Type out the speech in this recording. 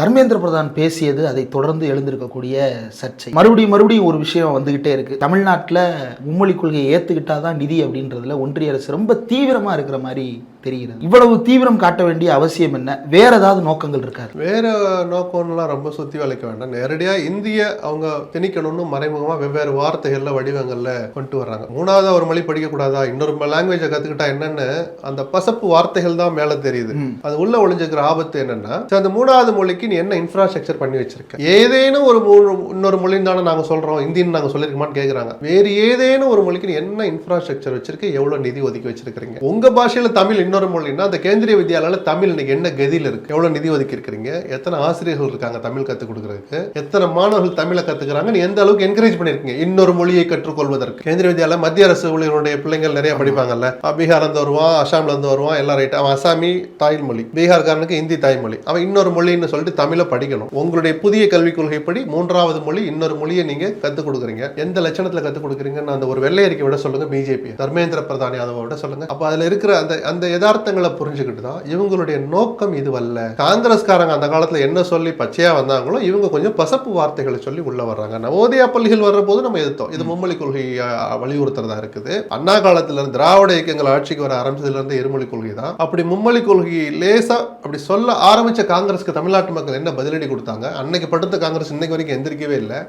தர்மேந்திர பிரதான் பேசியது அதை தொடர்ந்து எழுந்திருக்கக்கூடிய சர்ச்சை. மறுபடியும் மறுபடியும் ஒரு விஷயம் வந்துகிட்டே இருக்கு. தமிழ்நாட்டில் மும்மொழி கொள்கையை ஏற்றுக்கிட்டாதான் நிதி அப்படின்றதுல ஒன்றிய அரசு ரொம்ப தீவிரமா இருக்கிற மாதிரி தெரிகிறது. இவ்வளவு தீவிரம் காட்ட வேண்டிய அவசியம் என்ன? வேற ஏதாவது நோக்கங்கள் இருக்காரு வேற நோக்கம்லாம் ரொம்ப சுத்தி வளைக்க வேண்டாம். நேரடியா இந்திய அவங்க திணிக்கணும்னு மறைமுகமா வெவ்வேறு வார்த்தைகள்ல வடிவங்கள்ல கொண்டு வர்றாங்க. மூணாவது ஒரு மொழி படிக்க கூடாதா இன்னொரு லாங்குவேஜை கத்துக்கிட்டா என்னன்னு அந்த பசப்பு வார்த்தைகள் தான் மேல தெரியுது. அது உள்ள ஒளிஞ்சிருக்கிற ஆபத்து என்னன்னா அந்த மூணாவது மொழிக்கு நீ என்ன இன்ஃப்ராஸ்ட்ரக்சர் பண்ணி வச்சிருக்க? ஏதேனும் ஒரு இன்னொரு மொழின்னு தானே நாங்க சொல்றோம். இந்தின்னு நாங்க சொல்லிருக்கோமான்னு கேக்குறாங்க. வேறு ஏதேனும் ஒரு மொழிக்கு நீ என்ன இன்ஃப்ராஸ்ட்ரக்சர் வச்சிருக்க? எவ்வளவு நிதி ஒதுக்கி வச்சிருக்கீங்க உங்க பாஷையில தமிழ் இன்னொரு மொழின்னா அந்த கேந்திரிய வித்யாலயில தமிழ் இன்னைக்கு என்ன கதியில இருக்கு? எவ்வளவு நிதி ஒதுக்கி இருக்கிறீங்க எத்தனை ஆசிரியர்கள் இருக்காங்க தமிழ் கத்துக் கொடுக்கறதுக்கு? எத்தனை மாணவர்கள் தமிழை கத்துக்கிறாங்க நீ எந்த அளவுக்கு என்கரேஜ் பண்ணிருக்கீங்க இன்னொரு மொழியை கற்றுக்கொள்வதற்கு. கேந்திரிய வித்யாலயா மத்திய அரசு ஊழியர்களுடைய பிள்ளைங்கள் நிறைய படிப்பாங்கல்ல. அஹ் பீகார்ல இருந்து வருவான் அசாம்ல இருந்து வருவான் எல்லாம் ரைட் அவன் அசாமி தாய்மொழி பீகார்காரனுக்கு ஹிந்தி தாய்மொழி அவன் இன்னொரு மொழின்னு சொல்லிட்டு தமிழை படிக்கணும். உங்களுடைய புதிய கல்விக் கொள்கைப்படி மூன்றாவது மொழி இன்னொரு மொழியை நீங்க கத்துக் கொடுக்குறீங்க. எந்த லட்சணத்துல கத்துக் கொடுக்குறீங்கன்னு அந்த ஒரு வெள்ளை அறிக்கை விட சொல்லுங்க பிஜேபி தர்மேந்திர பிரதான் யாதவ விட சொல்லுங்க. அப்ப அதுல இருக்கிற அந்த அந்த யதார்த்தங்களை புரிஞ்சுக்கிட்டு தான் இவங்களுடைய நோக்கம் இதுவல்ல. காங்கிரஸ்காரங்க அந்த காலத்துல என்ன சொல்லி பச்சையா வந்தாங்களோ இவங்க கொஞ்சம் பசப்பு வார்த்தைகளை சொல்லி உள்ள வர்றாங்க. நவோதயா பள்ளிகள் வர்ற போது நம்ம எதிர்த்தோம். இது மும்மொழி கொள்கை அஹ், வலியுறுத்துறதா இருக்குது. அண்ணா காலத்துல இருந்து திராவிட இயக்கங்கள் ஆட்சிக்கு வர ஆரம்பிச்சதுல இருந்து இருமொழி கொள்கை தான். அப்படி மும்மொழி கொள்கை லேசா அப்படி சொல்ல ஆரம்பிச்ச காங்கிரஸ்க்கு தமிழ்நாட்டு மக்கள் என்ன பதிலடி கொடுத்தாங்க? அன்னைக்கு படுத்த காங்கிரஸ் இன்னைக்கு வரைக்கும் எந்திரிக்கவே இல்லை.